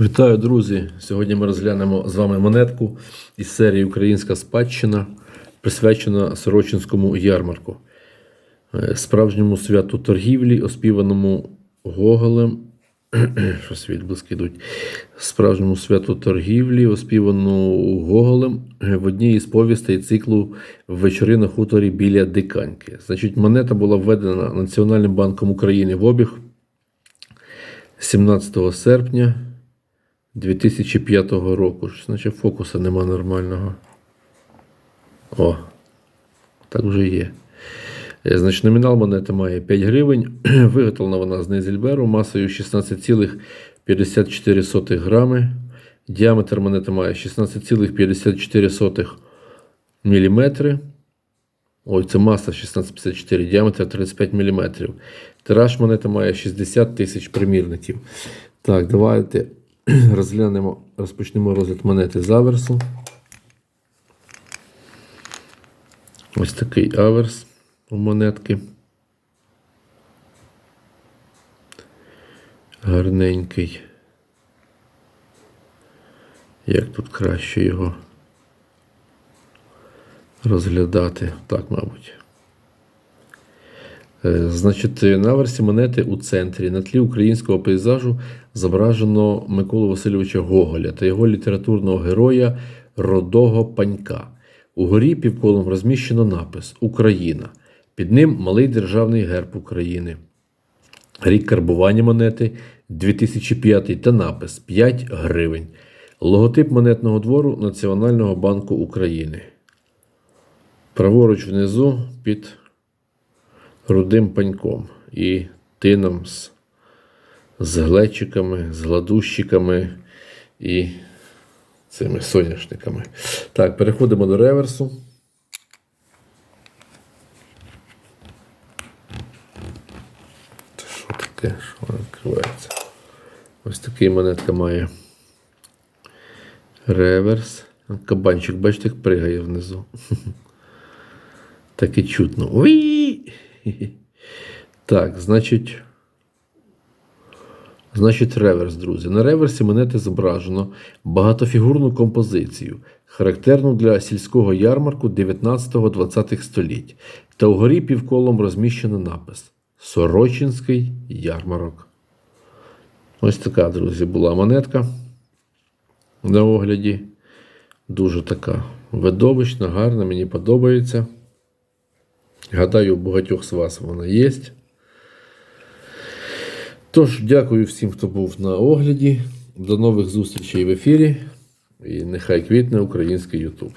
Вітаю, друзі! Сьогодні ми розглянемо з вами монетку із серії Українська спадщина, присвячена Сорочинському ярмарку, Е, справжньому святу торгівлі, оспіваному Гоголем. Щось відблиски йдуть. Справжньому святу торгівлі, оспівану Гоголем е, в одній із повістей циклу вечори на хуторі біля Диканьки. Значить, монета була введена Національним банком України в обіг 17 серпня 2005 року. Щось наче фокуса нема нормального. О, так вже є. Е, Значить, номінал монети має 5 гривень. Виготовлена вона з Нейзельберу масою 16,54 грами. Діаметр монети має 16,54 мм. Ой, це маса 1654, діаметр 35 мм. Тираж монети має 60 тисяч примірників. Так, давайте розглянемо, розпочнемо розгляд монети з аверсу. Ось такий аверс у монетки. Гарненький. Як тут краще його розглядати? Так, мабуть. Е, Значить, на версі монети у центрі на тлі українського пейзажу зображено Миколу Васильовича Гоголя та його літературного героя Родого Панька. Угорі півколом розміщено напис Україна. Під ним малий державний герб України. Рік карбування монети 2005 та напис 5 гривень. Логотип монетного двору Національного банку України. Праворуч внизу під рудим паньком і тином з, з глечиками, з гладущиками і цими соняшниками. Так, переходимо до реверсу. Що таке? Що воно відкривається? Ось такий монетка має реверс. Кабанчик, бачите, як пригає внизу. Так і чутно. Уї! Так, значить. Значить, реверс, друзі. На реверсі монети зображено багатофігурну композицію, характерну для сільського ярмарку 19-20 століть. Та угорі півколом розміщено напис Сорочинський ярмарок. Ось така, друзі, була монетка на огляді. Дуже така видовищна, гарна, мені подобається. Гадаю, у багатьох з вас вона є. Тож, дякую всім, хто був на огляді. До нових зустрічей в ефірі. І нехай квітне український Ютуб.